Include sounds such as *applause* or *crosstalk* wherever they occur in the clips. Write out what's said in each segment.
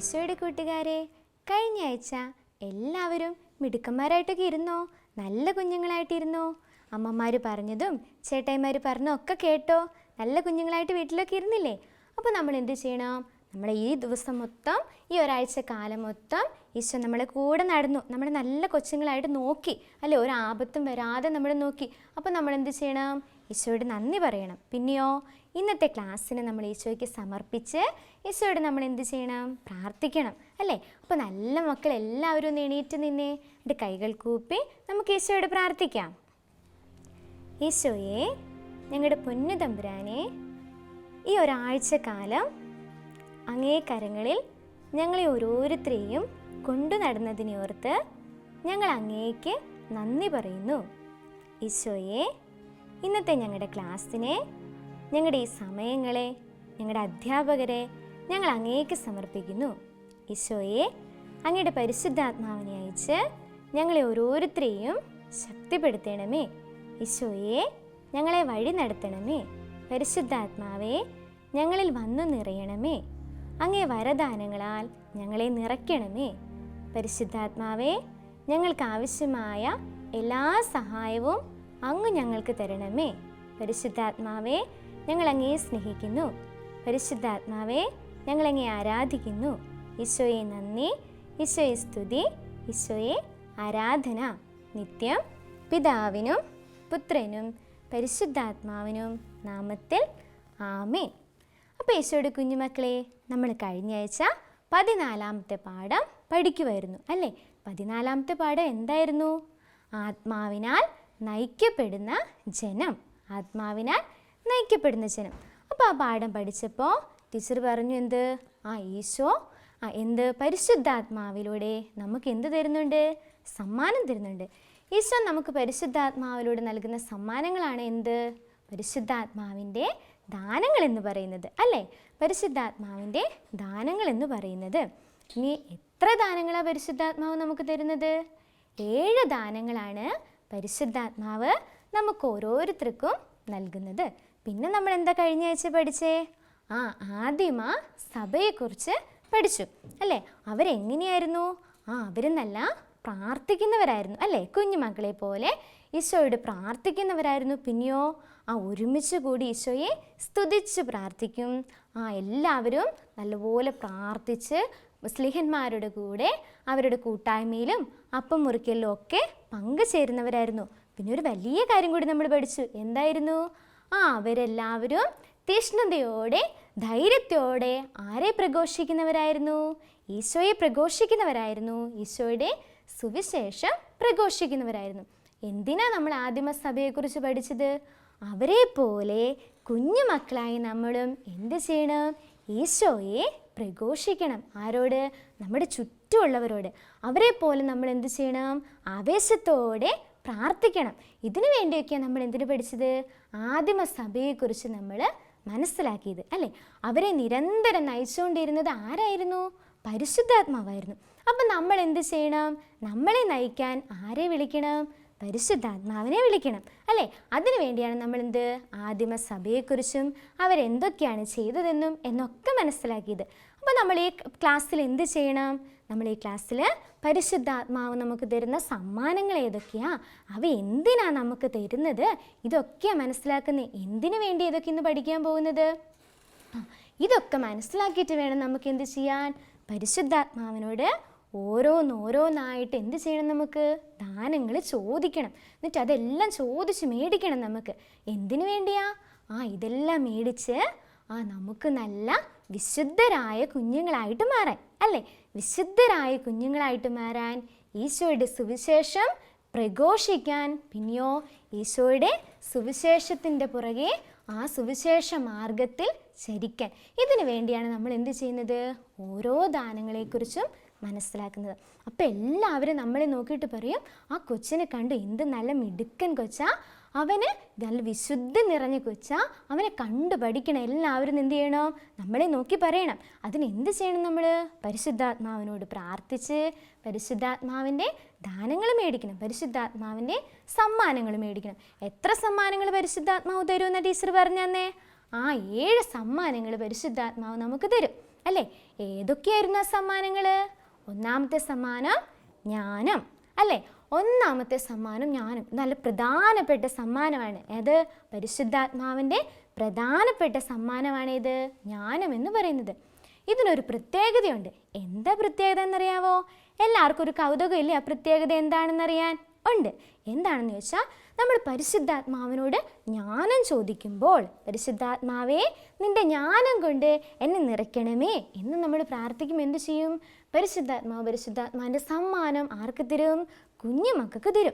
ഈശോയുടെ കൂട്ടുകാരെ കഴിഞ്ഞ ആഴ്ച എല്ലാവരും മിടുക്കന്മാരായിട്ടൊക്കെ ഇരുന്നോ? നല്ല കുഞ്ഞുങ്ങളായിട്ടിരുന്നോ? അമ്മമാർ പറഞ്ഞതും ചേട്ടായിമാർ പറഞ്ഞതും ഒക്കെ കേട്ടോ? നല്ല കുഞ്ഞുങ്ങളായിട്ട് വീട്ടിലൊക്കെ ഇരുന്നില്ലേ? അപ്പോൾ നമ്മൾ എന്ത് ചെയ്യണം? നമ്മളെ ഈ ദിവസം മൊത്തം ഈ ഒരാഴ്ച കാലം മൊത്തം ഈശോ നമ്മളെ കൂടെ നടന്നു. നമ്മൾ നല്ല കൊച്ചുങ്ങളായിട്ട് നോക്കി. അല്ലേ ഒരു ആപത്തും വരാതെ നമ്മൾ നോക്കി. അപ്പോൾ നമ്മൾ എന്ത് ചെയ്യണം? ഈശോയോട് നന്ദി പറയണം. പിന്നെയോ ഇന്നത്തെ ക്ലാസ്സിന് നമ്മൾ ഈശോയ്ക്ക് സമർപ്പിച്ച് ഈശോയോട് നമ്മൾ എന്ത് ചെയ്യണം? പ്രാർത്ഥിക്കണം അല്ലേ? അപ്പോൾ നല്ല മക്കൾ എല്ലാവരും എണീറ്റ് നിന്നേ. എന്റെ കൈകൾ കൂപ്പി നമുക്ക് ഈശോയോട് പ്രാർത്ഥിക്കാം. ഈശോയെ ഞങ്ങളുടെ പൊന്നു തമ്പുരാനെ ഈ ഒരാഴ്ച കാലം അങ്ങേ കരങ്ങളിൽ ഞങ്ങളെ ഓരോരുത്തരെയും കൊണ്ടു നടന്നതിനെ ഓർത്ത് ഞങ്ങൾ അങ്ങേക്ക് നന്ദി പറയുന്നു. ഈശോയെ ഇന്നത്തെ ഞങ്ങളുടെ ക്ലാസ്സിനെ ഞങ്ങളുടെ ഈ സമയങ്ങളെ ഞങ്ങളുടെ അധ്യാപകരെ ഞങ്ങൾ അങ്ങേക്ക് സമർപ്പിക്കുന്നു. ഈശോയെ അങ്ങയുടെ പരിശുദ്ധാത്മാവിനെ അയച്ച് ഞങ്ങളെ ഓരോരുത്തരെയും ശക്തിപ്പെടുത്തണമേ. ഈശോയെ ഞങ്ങളെ വഴി നടത്തണമേ. പരിശുദ്ധാത്മാവെ ഞങ്ങളിൽ വന്നു നിറയണമേ. അങ്ങേ വരദാനങ്ങളാൽ ഞങ്ങളെ നിറയ്ക്കണമേ. പരിശുദ്ധാത്മാവെ ഞങ്ങൾക്ക് ആവശ്യമായ എല്ലാ സഹായവും അങ്ങ് ഞങ്ങൾക്ക് തരണമേ. പരിശുദ്ധാത്മാവേ ഞങ്ങൾ അങ്ങയെ സ്നേഹിക്കുന്നു. പരിശുദ്ധാത്മാവേ ഞങ്ങളങ്ങേ ആരാധിക്കുന്നു. ഈശോയെ നന്ദി ഈശോയെ സ്തുതി ഈശോയെ ആരാധന. നിത്യം പിതാവിനും പുത്രനും പരിശുദ്ധാത്മാവിനും നാമത്തിൽ ആമേ അപ്പോൾ ഈശോയുടെ കുഞ്ഞുമക്കളെ നമ്മൾ കഴിഞ്ഞ ആഴ്ച പതിനാലാമത്തെ പാഠം പഠിക്കുമായിരുന്നു അല്ലേ? പതിനാലാമത്തെ പാഠം എന്തായിരുന്നു? ആത്മാവിനാൽ നയിക്കപ്പെടുന്ന ജനം. ആത്മാവിനാൽ നയിക്കപ്പെടുന്ന ജനം. അപ്പോൾ ആ പാഠം പഠിച്ചപ്പോൾ ടീച്ചർ പറഞ്ഞു എന്ത്? ആ ഈശോ? ആ എന്ത് പരിശുദ്ധാത്മാവിലൂടെ നമുക്ക് എന്ത് തരുന്നുണ്ട്? സമ്മാനം തരുന്നുണ്ട്. ഈശോ നമുക്ക് പരിശുദ്ധാത്മാവിലൂടെ നൽകുന്ന സമ്മാനങ്ങളാണ് എന്ത്? പരിശുദ്ധാത്മാവിന്റെ ദാനങ്ങൾ എന്ന് പറയുന്നത് അല്ലേ? പരിശുദ്ധാത്മാവിന്റെ ദാനങ്ങൾ എന്ന് പറയുന്നത്. ഇനി എത്ര ദാനങ്ങളാണ് പരിശുദ്ധാത്മാവ് നമുക്ക് തരുന്നത്? ഏഴ് ദാനങ്ങളാണ് പരിശുദ്ധാത്മാവ് നമുക്ക് ഓരോരുത്തർക്കും നൽകുന്നത്. പിന്നെ നമ്മൾ എന്താ കഴിഞ്ഞ ആഴ്ച പഠിച്ചേ? ആ ആദ്യം ആ സഭയെക്കുറിച്ച് പഠിച്ചു അല്ലേ? അവരെങ്ങനെയായിരുന്നു? ആ അവർ നല്ല പ്രാർത്ഥിക്കുന്നവരായിരുന്നു അല്ലേ? കുഞ്ഞുമക്കളെ പോലെ ഈശോയോട് പ്രാർത്ഥിക്കുന്നവരായിരുന്നു പിന്നെയോ? ആ ഒരുമിച്ച് കൂടി ഈശോയെ സ്തുതിച്ച് പ്രാർത്ഥിക്കും. ആ എല്ലാവരും നല്ലപോലെ പ്രാർത്ഥിച്ച് മുസ്ലിഹന്മാരുടെ കൂടെ അവരുടെ കൂട്ടായ്മയിലും അപ്പം മുറിക്കലിലും ഒക്കെ പങ്കുചേരുന്നവരായിരുന്നു പിന്നെ ഒരു വലിയ കാര്യം കൂടി നമ്മൾ പഠിച്ചു. എന്തായിരുന്നു? ആ അവരെല്ലാവരും തീഷ്ണതയോടെ ധൈര്യത്തോടെ ആരെ പ്രഘോഷിക്കുന്നവരായിരുന്നു? ഈശോയെ പ്രഘോഷിക്കുന്നവരായിരുന്നു. ഈശോയുടെ സുവിശേഷം പ്രഘോഷിക്കുന്നവരായിരുന്നു. എന്തിനാ നമ്മൾ ആദിമ ആദിമസഭയെക്കുറിച്ച് പഠിച്ചത്? അവരെ പോലെ കുഞ്ഞു മക്കളായി നമ്മളും എന്ത് ചെയ്യണം? ഈശോയെ പ്രഘോഷിക്കണം. ആരോട്? നമ്മുടെ ചുറ്റുമുള്ളവരോട് അവരെ പോലെ നമ്മൾ എന്ത് ചെയ്യണം? ആവേശത്തോടെ പ്രാർത്ഥിക്കണം. ഇതിനു വേണ്ടിയൊക്കെയാണ് നമ്മൾ എന്തിനു പഠിച്ചത്? ആദിമ സഭയെക്കുറിച്ച് നമ്മൾ മനസ്സിലാക്കിയത് അല്ലേ? അവരെ നിരന്തരം നയിച്ചുകൊണ്ടിരുന്നത് ആരായിരുന്നു? പരിശുദ്ധാത്മാവായിരുന്നു. അപ്പം നമ്മൾ എന്ത് ചെയ്യണം? നമ്മളെ നയിക്കാൻ ആരെ വിളിക്കണം? പരിശുദ്ധാത്മാവിനെ വിളിക്കണം അല്ലേ? അതിനു വേണ്ടിയാണ് നമ്മൾ എന്ത് ആദിമ സഭയെക്കുറിച്ചും അവരെന്തൊക്കെയാണ് ചെയ്തതെന്നും എന്നൊക്കെ മനസ്സിലാക്കിയത്. അപ്പോൾ നമ്മൾ ഈ ക്ലാസ്സിൽ എന്ത് ചെയ്യണം? നമ്മൾ ഈ ക്ലാസ്സിൽ പരിശുദ്ധാത്മാവ് നമുക്ക് തരുന്ന സമ്മാനങ്ങൾ ഏതൊക്കെയാ? അവ എന്തിനാ നമുക്ക് തരുന്നത്? ഇതൊക്കെ മനസ്സിലാക്കുന്നത് എന്തിനു വേണ്ടി ഇതൊക്കെ ഇന്ന് പഠിക്കാൻ പോകുന്നത്? ഇതൊക്കെ മനസ്സിലാക്കിയിട്ട് വേണം നമുക്ക് എന്ത് ചെയ്യാൻ? പരിശുദ്ധാത്മാവിനോട് ഓരോന്നോരോന്നായിട്ട് എന്ത് ചെയ്യണം നമുക്ക്? ദാനങ്ങൾ ചോദിക്കണം. എന്നിട്ട് അതെല്ലാം ചോദിച്ച് മേടിക്കണം നമുക്ക്. എന്തിനു വേണ്ടിയാ? ആ ഇതെല്ലാം മേടിച്ച് ആ നമുക്ക് നല്ല വിശുദ്ധരായ കുഞ്ഞുങ്ങളായിട്ട് മാറാൻ. അല്ലേ? വിശുദ്ധരായ കുഞ്ഞുങ്ങളായിട്ട് മാറാൻ ഈശോയുടെ സുവിശേഷം പ്രഘോഷിക്കാൻ പിന്നെയോ ഈശോയുടെ സുവിശേഷത്തിന്റെ പുറകെ ആ സുവിശേഷ മാർഗത്തിൽ ചരിക്കാൻ. ഇതിനു വേണ്ടിയാണ് നമ്മൾ എന്ത് ചെയ്യുന്നത്? ഓരോ ദാനങ്ങളെക്കുറിച്ചും മനസ്സിലാക്കുന്നത്. അപ്പോൾ എല്ലാവരും നമ്മളെ നോക്കിയിട്ട് പറയും ആ കൊച്ചിനെ കണ്ടു എന്ത് നല്ല മിടുക്കൻ കൊച്ചാ അവന് നല്ല വിശുദ്ധി നിറഞ്ഞ കൊച്ച അവനെ കണ്ടു പഠിക്കണം. എല്ലാവരും എന്ത് ചെയ്യണം? നമ്മളെ നോക്കി പറയണം. അതിന് എന്ത് ചെയ്യണം നമ്മൾ പരിശുദ്ധാത്മാവിനോട് പ്രാർത്ഥിച്ച് പരിശുദ്ധാത്മാവിന്റെ ദാനങ്ങൾ മേടിക്കണം. പരിശുദ്ധാത്മാവിന്റെ സമ്മാനങ്ങൾ മേടിക്കണം. എത്ര സമ്മാനങ്ങൾ പരിശുദ്ധാത്മാവ് തരുമെന്ന് ടീച്ചർ പറഞ്ഞു ആ ഏഴ് സമ്മാനങ്ങൾ പരിശുദ്ധാത്മാവ് നമുക്ക് തരും. അല്ലേ? ഏതൊക്കെയായിരുന്നു ആ സമ്മാനങ്ങൾ ഒന്നാമത്തെ സമ്മാനം ജ്ഞാനം. അല്ലേ? ഒന്നാമത്തെ സമ്മാനം ഞാനും. നല്ല പ്രധാനപ്പെട്ട സമ്മാനമാണ്. ഏത്? പരിശുദ്ധാത്മാവിന്റെ പ്രധാനപ്പെട്ട സമ്മാനമാണ് ഇത്. ജ്ഞാനം എന്ന് പറയുന്നത്. ഇതിനൊരു പ്രത്യേകതയുണ്ട്. എന്താ പ്രത്യേകത എന്നറിയാവോ? എല്ലാവർക്കും ഒരു കൗതുകമില്ലേ? ആ പ്രത്യേകത എന്താണെന്നറിയാൻ? ഉണ്ട്. എന്താണെന്ന് ചോദിച്ചാൽ നമ്മൾ പരിശുദ്ധാത്മാവിനോട് ജ്ഞാനം ചോദിക്കുമ്പോൾ പരിശുദ്ധാത്മാവേ നിന്റെ ജ്ഞാനം കൊണ്ട് എന്നെ നിറയ്ക്കണമേ എന്ന് നമ്മൾ പ്രാർത്ഥിക്കുമ്പോൾ എന്ത് ചെയ്യും? പരിശുദ്ധാത്മാവ് പരിശുദ്ധാത്മാവിന്റെ സമ്മാനം ആർക്ക് തരും? കുഞ്ഞുമക്കൾക്ക് തരും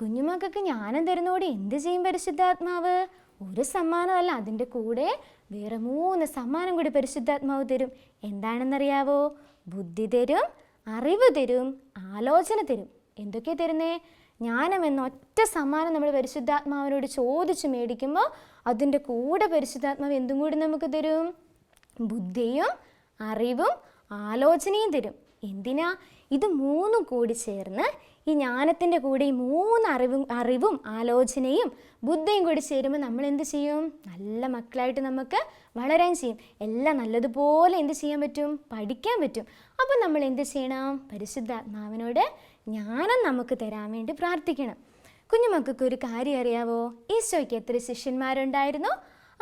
കുഞ്ഞുമക്കൾക്ക് ജ്ഞാനം തരുന്നതോടെ എന്ത് ചെയ്യും പരിശുദ്ധാത്മാവ്? ഒരു സമ്മാനമല്ല അതിന്റെ കൂടെ വേറെ മൂന്ന് സമ്മാനം കൂടി പരിശുദ്ധാത്മാവ് തരും. എന്താണെന്നറിയാവോ? ബുദ്ധി തരും അറിവ് തരും ആലോചന തരും. എന്തൊക്കെ തരുന്നേ? ജ്ഞാനം എന്ന ഒറ്റ സമ്മാനം നമ്മൾ പരിശുദ്ധാത്മാവിനോട് ചോദിച്ച് മേടിക്കുമ്പോൾ അതിന്റെ കൂടെ പരിശുദ്ധാത്മാവ് എന്തും കൂടി നമുക്ക് തരും? ബുദ്ധിയും അറിവും ആലോചനയും തരും. എന്തിനാ? ഇത് മൂന്നും കൂടി ചേർന്ന് ഈ ജ്ഞാനത്തിന്റെ കൂടെ ഈ മൂന്ന് അറിവും അറിവും ആലോചനയും ബുദ്ധിയും കൂടി ചേരുമ്പോൾ നമ്മൾ എന്ത് ചെയ്യും? നല്ല മക്കളായിട്ട് നമുക്ക് വളരാൻ ചെയ്യും. എല്ലാം നല്ലതുപോലെ എന്ത് ചെയ്യാൻ പറ്റും? പഠിക്കാൻ പറ്റും. അപ്പോൾ നമ്മൾ എന്ത് ചെയ്യണം? പരിശുദ്ധാത്മാവിനോട് ജ്ഞാനം നമുക്ക് തരാൻ വേണ്ടി പ്രാർത്ഥിക്കണം. കുഞ്ഞുമക്കൾക്ക് ഒരു കാര്യം അറിയാവോ? ഈശോയ്ക്ക് എത്ര ശിഷ്യന്മാരുണ്ടായിരുന്നു?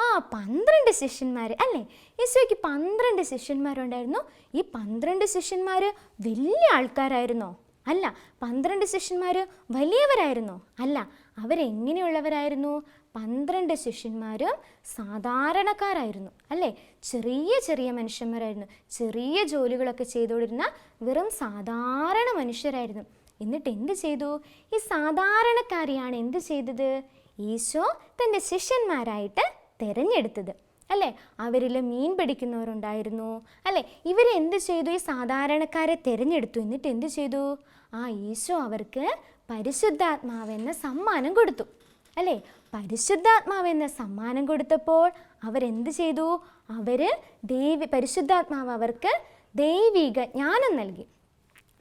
ആ പന്ത്രണ്ട് ശിഷ്യന്മാർ. അല്ലേ? ഈശോയ്ക്ക് പന്ത്രണ്ട് ശിഷ്യന്മാരുണ്ടായിരുന്നു. ഈ പന്ത്രണ്ട് ശിഷ്യന്മാർ വലിയ ആൾക്കാരായിരുന്നോ? അല്ല പന്ത്രണ്ട് ശിഷ്യന്മാർ വലിയവരായിരുന്നു? അല്ല അവരെങ്ങനെയുള്ളവരായിരുന്നു? പന്ത്രണ്ട് ശിഷ്യന്മാരും സാധാരണക്കാരായിരുന്നു അല്ലേ? ചെറിയ ചെറിയ മനുഷ്യന്മാരായിരുന്നു. ചെറിയ ജോലികളൊക്കെ ചെയ്തുകൊണ്ടിരുന്ന വെറും സാധാരണ മനുഷ്യരായിരുന്നു. എന്നിട്ട് എന്ത് ചെയ്തു? ഈ സാധാരണക്കാരിയാണ് എന്ത് ചെയ്തത്? ഈശോ തന്റെ ശിഷ്യന്മാരായിട്ട് തിരഞ്ഞെടുത്തത് അല്ലേ? അവരിൽ മീൻ പിടിക്കുന്നവരുണ്ടായിരുന്നു അല്ലേ? ഇവരെന്ത് ചെയ്തു? ഈ സാധാരണക്കാരെ തിരഞ്ഞെടുത്തു. എന്നിട്ട് എന്ത് ചെയ്തു? ആ ഈശോ അവർക്ക് പരിശുദ്ധാത്മാവെന്ന സമ്മാനം കൊടുത്തു. അല്ലേ? പരിശുദ്ധാത്മാവെന്ന സമ്മാനം കൊടുത്തപ്പോൾ അവരെന്ത് ചെയ്തു? അവർ ദൈവി പരിശുദ്ധാത്മാവ് അവർക്ക് ദൈവിക ജ്ഞാനം നൽകി.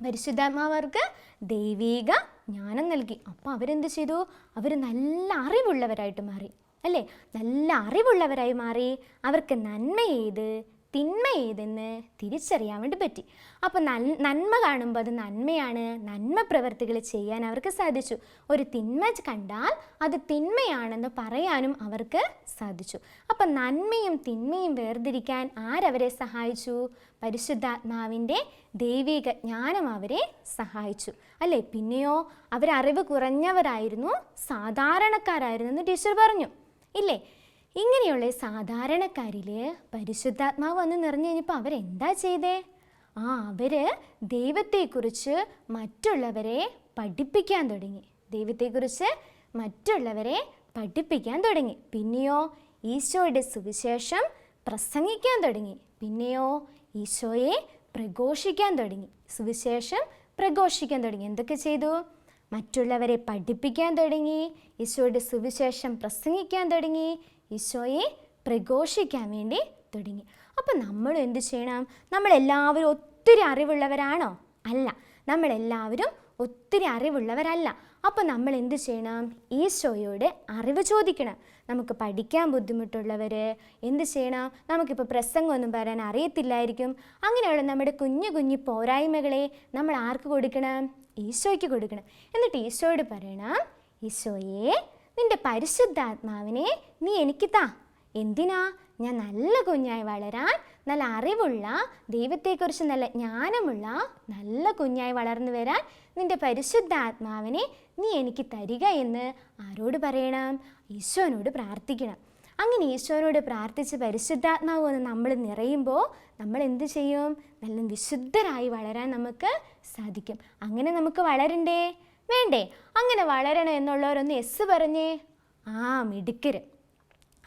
പരിശുദ്ധാത്മാവ് അവർക്ക് ദൈവിക ജ്ഞാനം നൽകി. അപ്പോൾ അവരെന്ത് ചെയ്തു? അവർ നല്ല അറിവുള്ളവരായിട്ട് മാറി. അല്ലേ? നല്ല അറിവുള്ളവരായി മാറി. അവർക്ക് നന്മ ഏത് തിന്മ ഏതെന്ന് തിരിച്ചറിയാൻ വേണ്ടി പറ്റി. അപ്പോൾ നന്മ കാണുമ്പോൾ അത് നന്മയാണ് നന്മ പ്രവർത്തികൾ ചെയ്യാൻ അവർക്ക് സാധിച്ചു. ഒരു തിന്മ കണ്ടാൽ അത് തിന്മയാണെന്ന് പറയാനും അവർക്ക് സാധിച്ചു. അപ്പം നന്മയും തിന്മയും വേർതിരിക്കാൻ ആരവരെ സഹായിച്ചു? പരിശുദ്ധാത്മാവിന്റെ ദൈവിക ജ്ഞാനം അവരെ സഹായിച്ചു. അല്ലേ? പിന്നെയോ അവരറിവ് കുറഞ്ഞവരായിരുന്നു സാധാരണക്കാരായിരുന്നു എന്ന് ടീച്ചർ പറഞ്ഞു. ഇല്ലേ? ഇങ്ങനെയുള്ള സാധാരണക്കാരിൽ പരിശുദ്ധാത്മാവ് വന്ന് നിറഞ്ഞു കഴിഞ്ഞപ്പോൾ അവരെന്താ ചെയ്തേ? ആ അവർ ദൈവത്തെക്കുറിച്ച് മറ്റുള്ളവരെ പഠിപ്പിക്കാൻ തുടങ്ങി. ദൈവത്തെക്കുറിച്ച് മറ്റുള്ളവരെ പഠിപ്പിക്കാൻ തുടങ്ങി. പിന്നെയോ ഈശോയുടെ സുവിശേഷം പ്രസംഗിക്കാൻ തുടങ്ങി. പിന്നെയോ ഈശോയെ പ്രഘോഷിക്കാൻ തുടങ്ങി. സുവിശേഷം പ്രഘോഷിക്കാൻ തുടങ്ങി. എന്തൊക്കെ ചെയ്തു? മറ്റുള്ളവരെ പഠിപ്പിക്കാൻ തുടങ്ങി. ഈശോയുടെ സുവിശേഷം പ്രസംഗിക്കാൻ തുടങ്ങി. ഈശോയെ പ്രഘോഷിക്കാൻ വേണ്ടി തുടങ്ങി. അപ്പം നമ്മൾ എന്ത് ചെയ്യണം? നമ്മളെല്ലാവരും ഒത്തിരി അറിവുള്ളവരാണോ? അല്ല. നമ്മളെല്ലാവരും ഒത്തിരി അറിവുള്ളവരല്ല. അപ്പോൾ നമ്മൾ എന്ത് ചെയ്യണം? ഈശോയോട് അറിവ് ചോദിക്കണം. നമുക്ക് പഠിക്കാൻ ബുദ്ധിമുട്ടുള്ളവർ എന്ത് ചെയ്യണം? നമുക്കിപ്പോൾ പ്രസംഗമൊന്നും പറയാൻ അറിയത്തില്ലായിരിക്കും. അങ്ങനെയുള്ള നമ്മുടെ കുഞ്ഞു കുഞ്ഞു പോരായ്മകളെ നമ്മൾ ആർക്ക് കൊടുക്കണം? ഈശോയ്ക്ക് കൊടുക്കണം. എന്നിട്ട് ഈശോയോട് പറയണം ഈശോയെ നിന്റെ പരിശുദ്ധാത്മാവിനെ നീ എനിക്ക് താ. എന്തിനാ? ഞാൻ നല്ല കുഞ്ഞായി വളരാൻ നല്ല അറിവുള്ള ദൈവത്തെക്കുറിച്ച് നല്ല ജ്ഞാനമുള്ള നല്ല കുഞ്ഞായി വളർന്നു വരാൻ നിന്റെ പരിശുദ്ധാത്മാവിനെ നീ എനിക്ക് തരിക എന്ന് ആരോട് പറയണം? ഈശോനോട് പ്രാർത്ഥിക്കണം. അങ്ങനെ ഈശോനോട് പ്രാർത്ഥിച്ച് പരിശുദ്ധാത്മാവ് എന്ന് നമ്മൾ നിറയുമ്പോൾ നമ്മൾ എന്ത് ചെയ്യും? നല്ല വിശുദ്ധരായി വളരാൻ നമുക്ക് സാധിക്കും. അങ്ങനെ നമുക്ക് വളരണ്ടേ? വേണ്ടേ അങ്ങനെ വളരണം എന്നുള്ളവരൊന്ന് എസ് പറഞ്ഞേ. ആ മിടുക്കര്.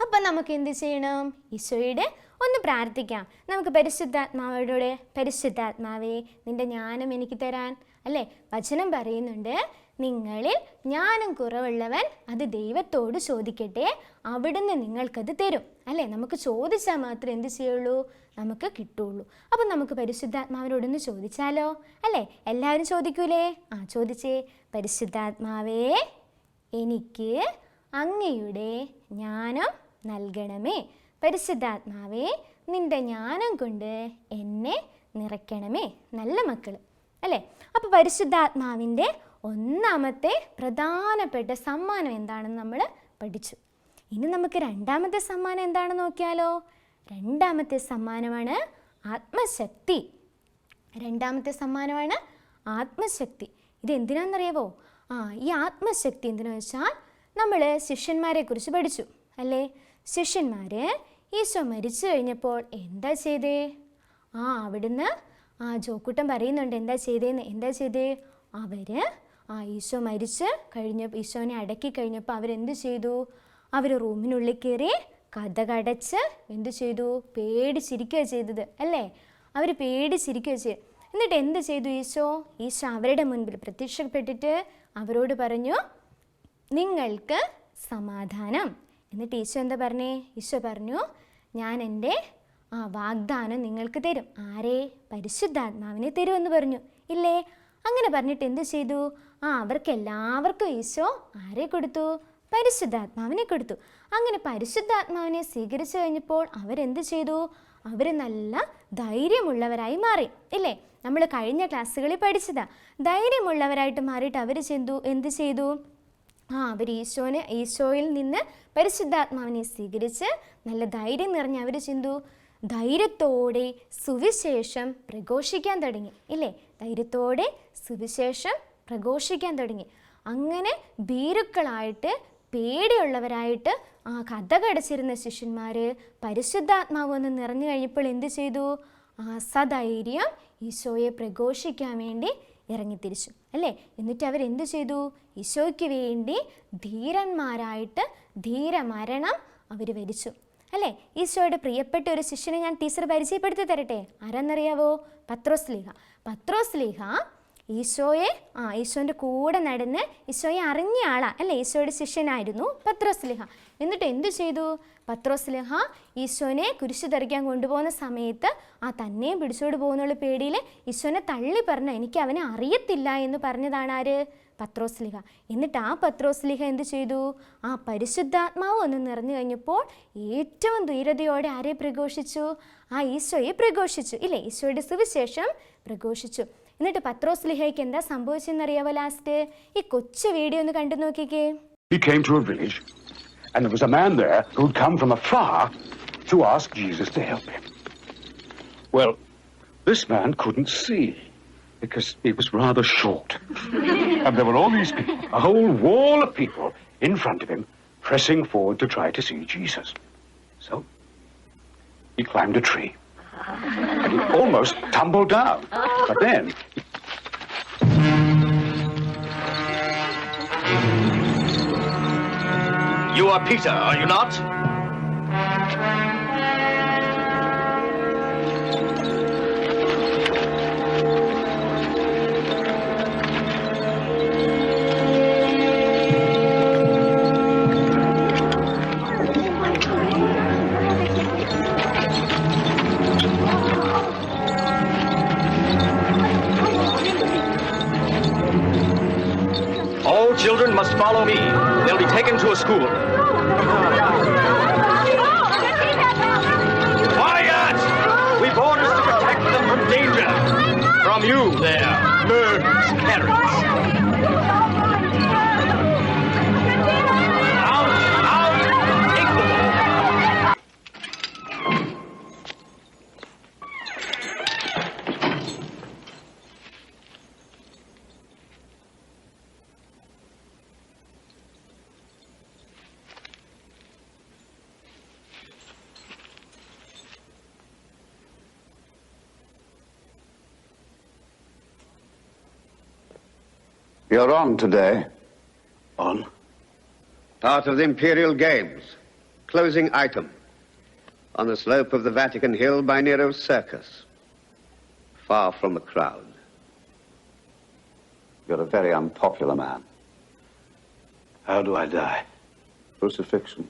അപ്പം നമുക്ക് എന്ത് ചെയ്യണം? ഈശോയുടെ ഒന്ന് പ്രാർത്ഥിക്കാം. നമുക്ക് പരിശുദ്ധാത്മാവോടെ പരിശുദ്ധാത്മാവേ നിന്റെ ജ്ഞാനം എനിക്ക് തരാൻ. അല്ലേ? വചനം പറയുന്നുണ്ട് നിങ്ങളിൽ ജ്ഞാനം കുറവുള്ളവൻ അത് ദൈവത്തോട് ചോദിക്കട്ടെ അവിടുന്ന് നിങ്ങൾക്കത് തരും. അല്ലേ? നമുക്ക് ചോദിച്ചാൽ മാത്രം എന്ത് ചെയ്യുള്ളൂ? നമുക്ക് കിട്ടുള്ളൂ. അപ്പം നമുക്ക് പരിശുദ്ധാത്മാവിനോടൊന്ന് ചോദിച്ചാലോ? അല്ലേ? എല്ലാവരും ചോദിക്കൂലേ? ആ ചോദിച്ചേ. പരിശുദ്ധാത്മാവേ എനിക്ക് അങ്ങയുടെ ജ്ഞാനം നൽകണമേ. പരിശുദ്ധാത്മാവേ നിന്റെ ജ്ഞാനം കൊണ്ട് എന്നെ നിറയ്ക്കണമേ. നല്ല മക്കൾ അല്ലേ? അപ്പോൾ പരിശുദ്ധാത്മാവിന്റെ ഒന്നാമത്തെ പ്രധാനപ്പെട്ട സമ്മാനം എന്താണെന്ന് നമ്മൾ പഠിച്ചു. ഇനി നമുക്ക് രണ്ടാമത്തെ സമ്മാനം എന്താണെന്ന് നോക്കിയാലോ? രണ്ടാമത്തെ സമ്മാനമാണ് ആത്മശക്തി. രണ്ടാമത്തെ സമ്മാനമാണ് ആത്മശക്തി. ഇത് എന്തിനാണെന്നറിയാവോ? ആ ഈ ആത്മശക്തി എന്തിനാന്ന് വെച്ചാൽ നമ്മൾ ശിഷ്യന്മാരെ കുറിച്ച് പഠിച്ചു അല്ലേ? ശിഷ്യന്മാർ ഈശോ മരിച്ചു കഴിഞ്ഞപ്പോൾ എന്താ ചെയ്തേ? ആ അവിടുന്ന് ആ ജോക്കുട്ടൻ പറയുന്നുണ്ട് എന്താ ചെയ്തേന്ന്? എന്താ ചെയ്തേ? അവർ ആ ഈശോ മരിച്ച് കഴിഞ്ഞ ഈശോനെ അടക്കി കഴിഞ്ഞപ്പോൾ അവരെന്ത് ചെയ്തു? അവർ റൂമിനുള്ളിൽ കയറി കഥ കടച്ച് എന്ത് ചെയ്തു? പേടിച്ചിരിക്കുക ചെയ്തത് അല്ലേ? അവർ പേടിച്ചിരിക്കുക ചെയ്തു എന്നിട്ട് എന്ത് ചെയ്തു ഈശോ? ഈശോ അവരുടെ മുൻപിൽ പ്രത്യക്ഷപ്പെട്ടിട്ട് അവരോട് പറഞ്ഞു നിങ്ങൾക്ക് സമാധാനം. എന്നിട്ട് ഈശോ എന്താ പറഞ്ഞേ? ഈശോ പറഞ്ഞു ഞാൻ എന്റെ ആ വാഗ്ദാനം നിങ്ങൾക്ക് തരും. ആരെ? പരിശുദ്ധാത്മാവിനെ തരുമെന്ന് പറഞ്ഞു. ഇല്ലേ? അങ്ങനെ പറഞ്ഞിട്ട് എന്ത് ചെയ്തു? ആ അവർക്ക് എല്ലാവർക്കും ഈശോ ആരെ കൊടുത്തു? പരിശുദ്ധാത്മാവിനെ കൊടുത്തു. അങ്ങനെ പരിശുദ്ധാത്മാവിനെ സ്വീകരിച്ചു കഴിഞ്ഞപ്പോൾ അവരെന്ത് ചെയ്തു? അവർ നല്ല ധൈര്യമുള്ളവരായി മാറി ഇല്ലേ? നമ്മൾ കഴിഞ്ഞ ക്ലാസ്സുകളിൽ പഠിച്ചതാ. ധൈര്യമുള്ളവരായിട്ട് മാറിയിട്ട് അവർ ചെയ്തു എന്ത് ചെയ്തു? ആ അവർ ഈശോനെ ഈശോയിൽ നിന്ന് പരിശുദ്ധാത്മാവിനെ സ്വീകരിച്ച് നല്ല ധൈര്യം നിറഞ്ഞ് അവർ ചിന്തു. ധൈര്യത്തോടെ സുവിശേഷം പ്രഘോഷിക്കാൻ തുടങ്ങി ഇല്ലേ? ധൈര്യത്തോടെ സുവിശേഷം പ്രഘോഷിക്കാൻ തുടങ്ങി. അങ്ങനെ ഭീരുക്കളായിട്ട് പേടിയുള്ളവരായിട്ട് ആ കഥ കടച്ചിരുന്ന ശിഷ്യന്മാർ പരിശുദ്ധാത്മാവ് ഒന്ന് നിറഞ്ഞു കഴിഞ്ഞപ്പോൾ എന്ത് ചെയ്തു? ആ സധൈര്യം ഈശോയെ പ്രഘോഷിക്കാൻ വേണ്ടി ഇറങ്ങിത്തിരിച്ചു. അല്ലേ? എന്നിട്ട് അവരെന്ത് ചെയ്തു? ഈശോയ്ക്ക് വേണ്ടി ധീരന്മാരായിട്ട് ധീരമരണം അവർ വരിച്ചു. അല്ലേ? ഈശോയുടെ പ്രിയപ്പെട്ട ഒരു ശിഷ്യനെ ഞാൻ ടീച്ചർ പരിചയപ്പെടുത്തി തരട്ടെ? ആരാന്നറിയാവോ? പത്രോസ്ലീഹ പത്രോസ്ലീഹ പത്രോസ് ലീഹ ഈശോയെ ആ ഈശോന്റെ കൂടെ നടന്ന് ഈശോയെ അറിഞ്ഞ ആളാണ് അല്ലേ? ഈശോയുടെ ശിഷ്യനായിരുന്നു പത്രോസ്ലിഹ എന്നിട്ട് എന്തു ചെയ്തു? പത്രോസ്ലിഹ ഈശോനെ കുരിശു തെറിക്കാൻ കൊണ്ടുപോകുന്ന സമയത്ത് ആ തന്നെയും പിടിച്ചോട് പോകുന്നുള്ള പേടിയിൽ ഈശോനെ തള്ളി പറഞ്ഞു എനിക്ക് അവനെ അറിയത്തില്ല എന്ന് പറഞ്ഞതാണ് ആര്? പത്രോസ്ലിഹ എന്നിട്ട് ആ പത്രോസ്ലിഹ എന്ത് ചെയ്തു? ആ പരിശുദ്ധാത്മാവ് ഒന്ന് നിറഞ്ഞു കഴിഞ്ഞപ്പോൾ ഏറ്റവും ധീരതയോടെ ആരെ പ്രഘോഷിച്ചു? ആ ഈശോയെ പ്രഘോഷിച്ചു. ഇല്ലേ? ഈശോയുടെ സുവിശേഷം പ്രഘോഷിച്ചു. എന്നിട്ട് പത്രോസ് ലിഹയ്ക്ക് എന്താ സംഭവിച്ചെന്നറിയാവോ ലാസ്റ്റ് ഈ കൊച്ചു വീഡിയോ ഒന്ന് കണ്ടു നോക്കിക്കേ He came to a village, and there was a man there who'd come from afar to ask Jesus to help him. Well, this man couldn't see because he was rather short. and there were all these people, a whole wall of people in front of him, pressing forward to try to see Jesus. So he climbed a tree. He almost tumbled down. But then You are Peter, are you not? Follow me. They'll be taken to a school. Quiet! We've orders to protect them from danger. From you, there, murderers, Karens. You're on today. on. Part of the Imperial Games. Closing item. On the slope of the Vatican Hill by Nero's Circus. Far from the crowd. You're a very unpopular man. How do I die? Crucifixion.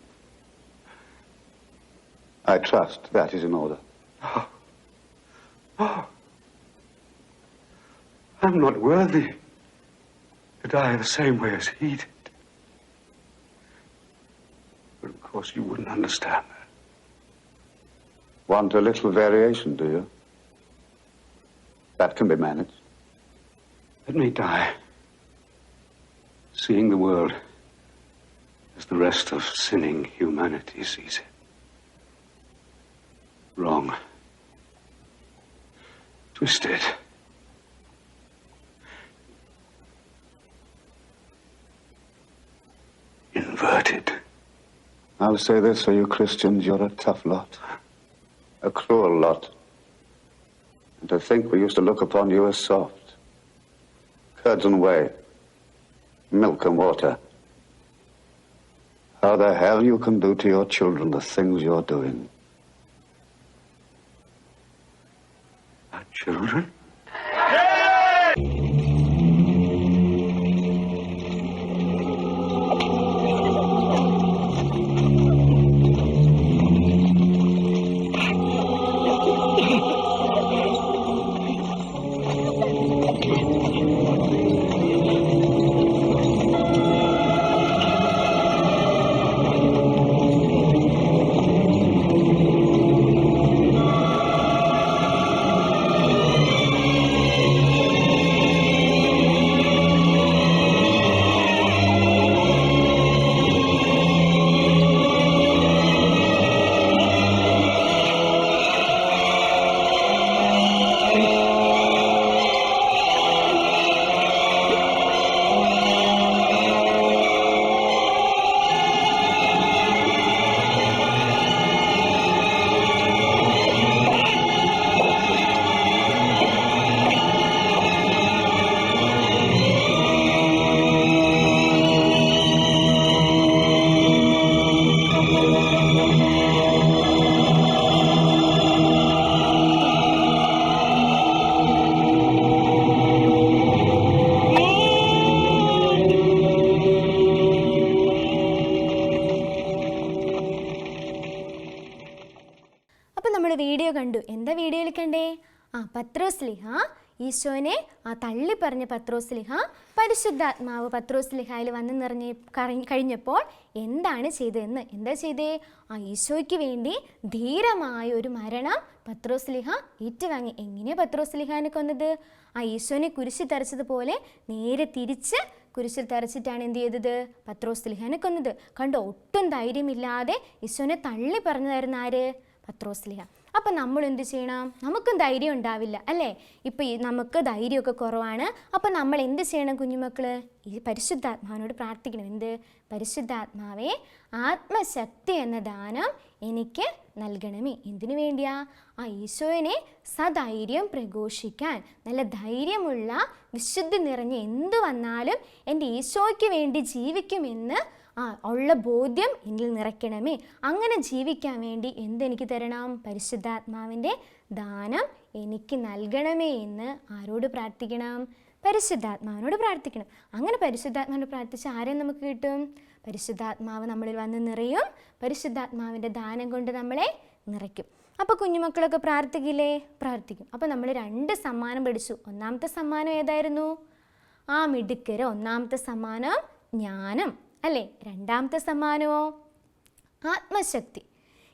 I trust that is in order. Oh. *gasps* Oh. I'm not worthy to die the same way as he did. But of course, you wouldn't understand that. Want a little variation, do you? That can be managed. Let me die. Seeing the world as the rest of sinning humanity sees it. Wrong. Twisted. I'll say this for you Christians, you're a tough lot. A cruel lot. And to think we used to look upon you as soft. Curds and whey. Milk and water. How the hell you can do to your children the things you're doing. Our children? പത്രോസ്ലിഹ ഈശോനെ ആ തള്ളി പറഞ്ഞ പത്രോസ്ലിഹ പരിശുദ്ധാത്മാവ് പത്രോസ്ലിഹയിൽ വന്ന് നിറഞ്ഞ് കഴിഞ്ഞപ്പോൾ എന്താണ് ചെയ്തതെന്ന്? എന്താ ചെയ്തേ? ആ ഈശോയ്ക്ക് വേണ്ടി ധീരമായ ഒരു മരണം പത്രോസ്ലിഹ ഏറ്റുവാങ്ങി. എങ്ങനെയാ പത്രോസ്ലിഹാനെ കൊന്നത്? ആ ഈശോനെ കുരിശിൽ തരച്ചതുപോലെ നേരെ തിരിച്ച് കുരിശിൽ തരച്ചിട്ടാണ് എന്ത് ചെയ്തത്? പത്രോസ്ലിഹാനെ കൊന്നത്. കണ്ടോ ഒട്ടും ധൈര്യമില്ലാതെ ഈശോനെ തള്ളി പറഞ്ഞതായിരുന്നു ആര്? പത്രോസ്ലിഹ. അപ്പം നമ്മൾ എന്ത് ചെയ്യണം? നമുക്കും ധൈര്യം ഉണ്ടാവില്ല അല്ലേ? ഇപ്പം ഈ നമുക്ക് ധൈര്യമൊക്കെ കുറവാണ്. അപ്പം നമ്മൾ എന്ത് ചെയ്യണം കുഞ്ഞുമക്കൾ ഈ പരിശുദ്ധാത്മാവിനോട് പ്രാർത്ഥിക്കണം. എന്ത്? പരിശുദ്ധാത്മാവേ ആത്മശക്തി എന്ന ദാനം എനിക്ക് നൽകണമേ. എന്തിനു വേണ്ടിയാ? ആ ഈശോയെ സധൈര്യം പ്രഘോഷിക്കാൻ നല്ല ധൈര്യമുള്ള വിശുദ്ധി നിറഞ്ഞ എന്ത് വന്നാലും എന്റെ ഈശോയ്ക്ക് വേണ്ടി ജീവിക്കുമെന്ന് ആ ഉള്ള ബോധ്യം എന്നിൽ നിറയ്ക്കണമേ. അങ്ങനെ ജീവിക്കാൻ വേണ്ടി എന്തെനിക്ക് തരണം? പരിശുദ്ധാത്മാവിന്റെ ദാനം എനിക്ക് നൽകണമേ എന്ന് ആരോട് പ്രാർത്ഥിക്കണം? പരിശുദ്ധാത്മാവിനോട് പ്രാർത്ഥിക്കണം. അങ്ങനെ പരിശുദ്ധാത്മാവിനോട് പ്രാർത്ഥിച്ച് ആരെ നമുക്ക് കിട്ടും? പരിശുദ്ധാത്മാവ് നമ്മളിൽ വന്ന് നിറയും. പരിശുദ്ധാത്മാവിന്റെ ദാനം കൊണ്ട് നമ്മളെ നിറയ്ക്കും. അപ്പോൾ കുഞ്ഞുമക്കളൊക്കെ പ്രാർത്ഥിക്കില്ലേ? പ്രാർത്ഥിക്കും. അപ്പോൾ നമ്മൾ രണ്ട് സമ്മാനം പഠിച്ചു. ഒന്നാമത്തെ സമ്മാനം ഏതായിരുന്നു? ആ മിടുക്കര് ഒന്നാമത്തെ സമ്മാനം ജ്ഞാനം. അല്ലേ? രണ്ടാമത്തെ സമ്മാനമോ? ആത്മശക്തി.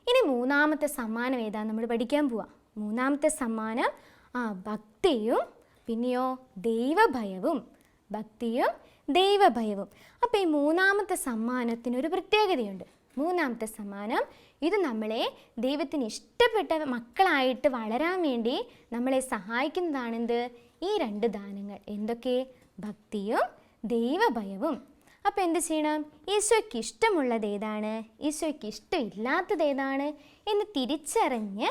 ഇനി മൂന്നാമത്തെ സമ്മാനം ഏതാ? നമ്മൾ പഠിക്കാൻ പോവാ. മൂന്നാമത്തെ സമ്മാനം ആ ഭക്തിയും പിന്നെയോ ദൈവഭയവും ഭക്തിയും ദൈവഭയവും. അപ്പോൾ ഈ മൂന്നാമത്തെ സമ്മാനത്തിന് ഒരു പ്രത്യേകതയുണ്ട്. മൂന്നാമത്തെ സമ്മാനം ഇത് നമ്മളെ ദൈവത്തിന് ഇഷ്ടപ്പെട്ട മക്കളായിട്ട് വളരാൻ വേണ്ടി നമ്മളെ സഹായിക്കുന്നതാണെന്ത്? ഈ രണ്ട് ദാനങ്ങൾ. എന്തൊക്കെ? ഭക്തിയും ദൈവഭയവും. അപ്പോൾ എന്ത് ചെയ്യണം? ഈശോയ്ക്ക് ഇഷ്ടമുള്ളത് ഏതാണ്? ഈശോയ്ക്ക് ഇഷ്ടമില്ലാത്തത് ഏതാണ്? എന്ന് തിരിച്ചറിഞ്ഞ്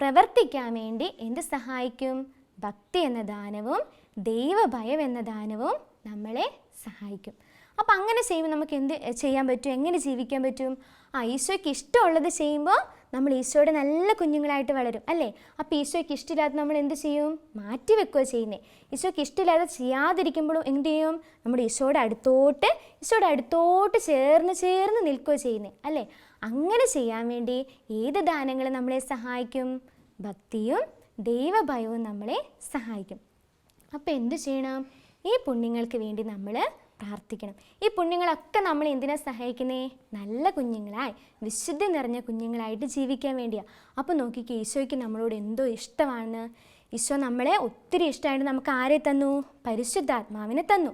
പ്രവർത്തിക്കാൻ വേണ്ടി എന്ത് സഹായിക്കും? ഭക്തി എന്ന ദാനവും ദൈവഭയം എന്ന ദാനവും നമ്മളെ സഹായിക്കും. അപ്പം അങ്ങനെ ചെയ്യുമ്പോൾ നമുക്ക് എന്ത് ചെയ്യാൻ പറ്റും? എങ്ങനെ ജീവിക്കാൻ പറ്റും? ആ ഈശോയ്ക്ക് ഇഷ്ടമുള്ളത് ചെയ്യുമ്പോൾ നമ്മൾ ഈശോയുടെ നല്ല കുഞ്ഞുങ്ങളായിട്ട് വളരും അല്ലേ? അപ്പോൾ ഈശോയ്ക്ക് ഇഷ്ടമില്ലാത്ത നമ്മൾ എന്ത് ചെയ്യും? മാറ്റി വെക്കുക ചെയ്യുന്നത് ഈശോയ്ക്ക് ഇഷ്ടമില്ലാതെ ചെയ്യാതിരിക്കുമ്പോഴും എന്ത് ചെയ്യും? നമ്മുടെ ഈശോയുടെ അടുത്തോട്ട് ഈശോയുടെ അടുത്തോട്ട് ചേർന്ന് ചേർന്ന് നിൽക്കുക ചെയ്യുന്നത് അല്ലേ? അങ്ങനെ ചെയ്യാൻ വേണ്ടി ഏത് ദാനങ്ങൾ നമ്മളെ സഹായിക്കും? ഭക്തിയും ദൈവഭയവും നമ്മളെ സഹായിക്കും. അപ്പോൾ എന്ത് ചെയ്യണം? ഈ പുണ്യങ്ങൾക്ക് വേണ്ടി നമ്മൾ പ്രാർത്ഥിക്കണം. ഈ പുണ്യങ്ങളൊക്കെ നമ്മൾ എന്തിനാ സഹായിക്കുന്നേ? നല്ല കുഞ്ഞുങ്ങളായി വിശുദ്ധി നിറഞ്ഞ കുഞ്ഞുങ്ങളായിട്ട് ജീവിക്കാൻ വേണ്ടിയാണ് അപ്പോൾ നോക്കിക്കേ ഈശോയ്ക്ക് നമ്മളോട് എന്തോ ഇഷ്ടമാണ്? ഈശോ നമ്മളെ ഒത്തിരി ഇഷ്ടമായിട്ട് നമുക്ക് ആരെ തന്നു? പരിശുദ്ധാത്മാവിനെ തന്നു.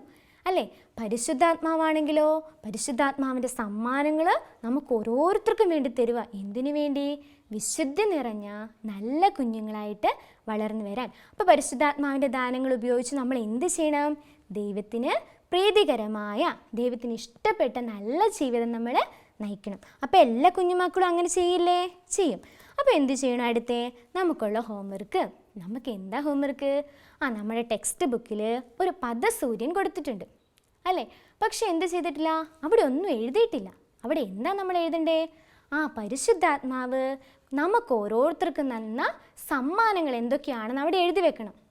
അല്ലേ? പരിശുദ്ധാത്മാവാണെങ്കിലോ പരിശുദ്ധാത്മാവിന്റെ സമ്മാനങ്ങൾ നമുക്ക് ഓരോരുത്തർക്കും വേണ്ടി തരുക എന്തിനു വേണ്ടി? വിശുദ്ധി നിറഞ്ഞ നല്ല കുഞ്ഞുങ്ങളായിട്ട് വളർന്നു വരാൻ. അപ്പോൾ പരിശുദ്ധാത്മാവിന്റെ ദാനങ്ങൾ ഉപയോഗിച്ച് നമ്മൾ എന്ത് ചെയ്യണം? ദൈവത്തിന് പ്രീതികരമായ ദൈവത്തിന് ഇഷ്ടപ്പെട്ട നല്ല ജീവിതം നമ്മൾ നയിക്കണം. അപ്പോൾ എല്ലാ കുഞ്ഞുമക്കളും അങ്ങനെ ചെയ്യില്ലേ? ചെയ്യും. അപ്പോൾ എന്ത് ചെയ്യണം അടുത്തേ? നമുക്കുള്ള ഹോംവർക്ക് നമുക്ക് എന്താ ഹോംവർക്ക് ആ നമ്മുടെ ടെക്സ്റ്റ് ബുക്കിൽ ഒരു പദസൂര്യൻ കൊടുത്തിട്ടുണ്ട്. അല്ലേ? പക്ഷെ എന്ത് ചെയ്തിട്ടില്ല? അവിടെ ഒന്നും എഴുതിയിട്ടില്ല. അവിടെ എന്താ നമ്മൾ എഴുതണ്ടേ? ആ പരിശുദ്ധാത്മാവ് നമുക്ക് ഓരോരുത്തർക്കും തന്ന സമ്മാനങ്ങൾ എന്തൊക്കെയാണെന്ന് അവിടെ എഴുതി വെക്കണം.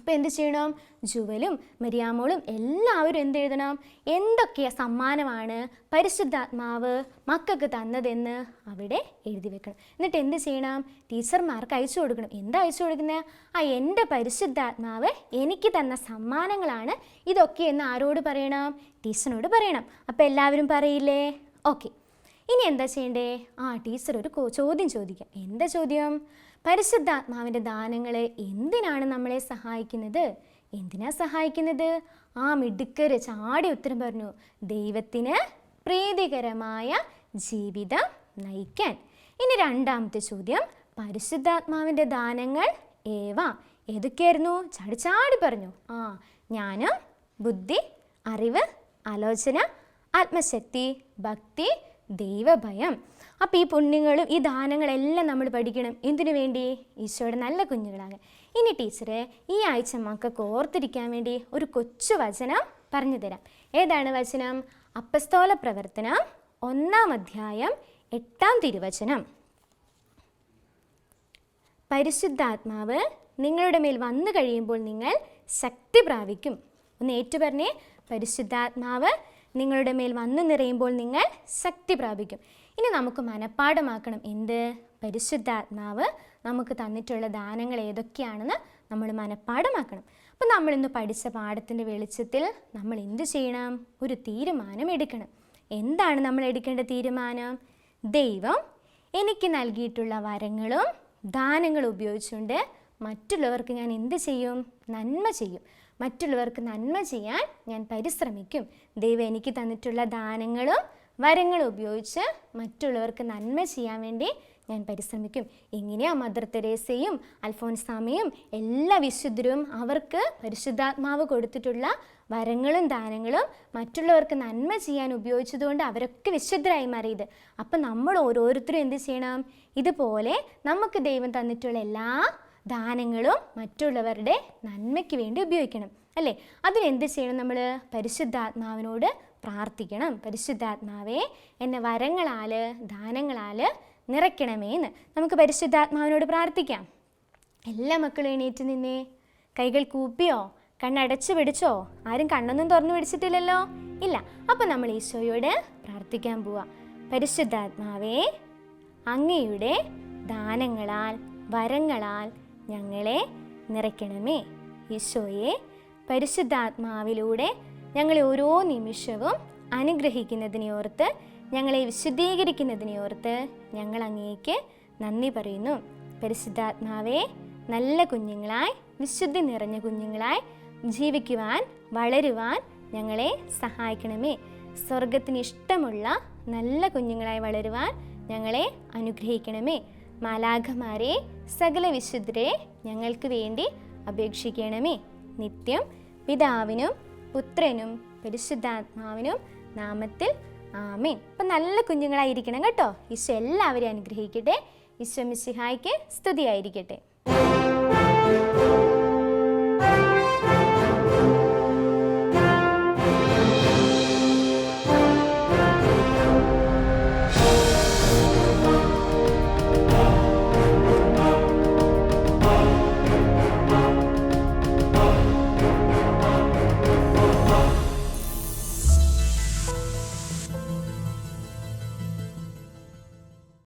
അപ്പോൾ എന്ത് ചെയ്യണം? ജുവലും മരിയാമോളും എല്ലാവരും എന്ത് എഴുതണം? എന്തൊക്കെ സമ്മാനമാണ് പരിശുദ്ധാത്മാവ് മക്കൾക്ക് തന്നതെന്ന് അവിടെ എഴുതി വെക്കണം. എന്നിട്ട് എന്ത് ചെയ്യണം? ടീച്ചർമാർക്ക് അയച്ചു കൊടുക്കണം. എന്താ അയച്ചു കൊടുക്കുന്നത് ആ എന്റെ പരിശുദ്ധാത്മാവ് എനിക്ക് തന്ന സമ്മാനങ്ങളാണ് ഇതൊക്കെ എന്ന് ആരോട് പറയണം? ടീച്ചറിനോട് പറയണം. അപ്പോൾ എല്ലാവരും പറയില്ലേ? ഓക്കെ. ഇനി എന്താ ചെയ്യണ്ടേ? ആ ടീച്ചർ ഒരു ചോദ്യം ചോദിക്കാം. എന്താ ചോദ്യം? പരിശുദ്ധാത്മാവിന്റെ ദാനങ്ങൾ എന്തിനാണ് നമ്മളെ സഹായിക്കുന്നത്? എന്തിനാ സഹായിക്കുന്നത്? ആ മിടുക്കര് ചാടി ഉത്തരം പറഞ്ഞു ദൈവത്തിന് പ്രീതികരമായ ജീവിതം നയിക്കാൻ. ഇനി രണ്ടാമത്തെ ചോദ്യം പരിശുദ്ധാത്മാവിന്റെ ദാനങ്ങൾ ഏവ? ഏതൊക്കെയായിരുന്നു? ചാടി ചാടി പറഞ്ഞു ആ ജ്ഞാനം ബുദ്ധി അറിവ് ആലോചന ആത്മശക്തി ഭക്തി ദൈവഭയം. അപ്പോൾ ഈ പുണ്യങ്ങളും ഈ ദാനങ്ങളെല്ലാം നമ്മൾ പഠിക്കണം. എന്തിനു വേണ്ടി? ഈശോയുടെ നല്ല കുഞ്ഞുങ്ങളാണ്. ഇനി ടീച്ചറെ ഈ ആഴ്ച മക്കൾക്ക് ഓർത്തിരിക്കാൻ വേണ്ടി ഒരു കൊച്ചു വചനം പറഞ്ഞു തരാം ഏതാണ് വചനം? അപ്പസ്തോല പ്രവർത്തനം ഒന്നാം അധ്യായം എട്ടാം തിരുവചനം. പരിശുദ്ധാത്മാവ് നിങ്ങളുടെ മേൽ വന്നു കഴിയുമ്പോൾ നിങ്ങൾ ശക്തി പ്രാപിക്കും. ഒന്ന് ഏറ്റുപറഞ്ഞേ പരിശുദ്ധാത്മാവ് നിങ്ങളുടെ മേൽ വന്നു നിറയുമ്പോൾ നിങ്ങൾ ശക്തി പ്രാപിക്കും. ഇനി നമുക്ക് മനഃപ്പാടമാക്കണം എന്ത്? പരിശുദ്ധാത്മാവ് നമുക്ക് തന്നിട്ടുള്ള ദാനങ്ങൾ ഏതൊക്കെയാണെന്ന് നമ്മൾ മനഃപ്പാടമാക്കണം അപ്പം നമ്മളിന്ന് പഠിച്ച പാഠത്തിന്റെ വെളിച്ചത്തിൽ നമ്മൾ എന്ത് ചെയ്യണം? ഒരു തീരുമാനം എടുക്കണം. എന്താണ് നമ്മൾ എടുക്കേണ്ട തീരുമാനം? ദൈവം എനിക്ക് നൽകിയിട്ടുള്ള വരങ്ങളും ദാനങ്ങളും ഉപയോഗിച്ചുകൊണ്ട് മറ്റുള്ളവർക്ക് ഞാൻ എന്ത് ചെയ്യും? നന്മ ചെയ്യും. മറ്റുള്ളവർക്ക് നന്മ ചെയ്യാൻ ഞാൻ പരിശ്രമിക്കും. ദൈവം എനിക്ക് തന്നിട്ടുള്ള ദാനങ്ങളും വരങ്ങളും ഉപയോഗിച്ച് മറ്റുള്ളവർക്ക് നന്മ ചെയ്യാൻ വേണ്ടി ഞാൻ പരിശ്രമിക്കും. ഇങ്ങനെയാ മദർ തെരേസയും അൽഫോൻസാമയും എല്ലാ വിശുദ്ധരും അവർക്ക് പരിശുദ്ധാത്മാവ് കൊടുത്തിട്ടുള്ള വരങ്ങളും ദാനങ്ങളും മറ്റുള്ളവർക്ക് നന്മ ചെയ്യാൻ ഉപയോഗിച്ചതുകൊണ്ട് അവരൊക്കെ വിശുദ്ധരായി മാറിയത്. അപ്പം നമ്മൾ ഓരോരുത്തരും എന്ത് ചെയ്യണം? ഇതുപോലെ നമുക്ക് ദൈവം തന്നിട്ടുള്ള എല്ലാ ദാനങ്ങളും മറ്റുള്ളവരുടെ നന്മയ്ക്ക് വേണ്ടി ഉപയോഗിക്കണം അല്ലേ? അതിനെന്ത് ചെയ്യണം നമ്മൾ പരിശുദ്ധാത്മാവിനോട് പ്രാർത്ഥിക്കണം. പരിശുദ്ധാത്മാവെ എന്നെ വരങ്ങളാൽ ദാനങ്ങളാൽ നിറയ്ക്കണമേ എന്ന് നമുക്ക് പരിശുദ്ധാത്മാവിനോട് പ്രാർത്ഥിക്കാം. എല്ലാ മക്കളും എണീറ്റ് നിന്നേ. കൈകൾ കൂപ്പിയോ? കണ്ണടച്ചു പിടിച്ചോ? ആരും കണ്ണൊന്നും തുറന്നു പിടിച്ചിട്ടില്ലല്ലോ? ഇല്ല. അപ്പോൾ നമ്മൾ ഈശോയോട് പ്രാർത്ഥിക്കാൻ പോവാ. പരിശുദ്ധാത്മാവേ അങ്ങയുടെ ദാനങ്ങളാൽ വരങ്ങളാൽ ഞങ്ങളെ നിറയ്ക്കണമേ. ഈശോയെ പരിശുദ്ധാത്മാവിലൂടെ ഞങ്ങളെ ഓരോ നിമിഷവും അനുഗ്രഹിക്കുന്നതിനെ ഓർത്ത് ഞങ്ങളെ വിശുദ്ധീകരിക്കുന്നതിനെ ഓർത്ത് ഞങ്ങൾ അങ്ങേക്ക് നന്ദി പറയുന്നു. പരിശുദ്ധാത്മാവെ നല്ല കുഞ്ഞുങ്ങളായി വിശുദ്ധി നിറഞ്ഞ കുഞ്ഞുങ്ങളായി ജീവിക്കുവാൻ വളരുവാൻ ഞങ്ങളെ സഹായിക്കണമേ. സ്വർഗത്തിന് ഇഷ്ടമുള്ള നല്ല കുഞ്ഞുങ്ങളായി വളരുവാൻ ഞങ്ങളെ അനുഗ്രഹിക്കണമേ. മാലാഖമാരെ സകല വിശുദ്ധരെ ഞങ്ങൾക്ക് വേണ്ടി അപേക്ഷിക്കണമേ. നിത്യം പിതാവിനും പുത്രനും പരിശുദ്ധാത്മാവിനും നാമത്തിൽ ആമേൻ. അപ്പം നല്ല കുഞ്ഞുങ്ങളായിരിക്കണം കേട്ടോ. ഈശോ എല്ലാവരെയും അനുഗ്രഹിക്കട്ടെ. ഈശോ മിശിഹായ്ക്ക് സ്തുതിയായിരിക്കട്ടെ.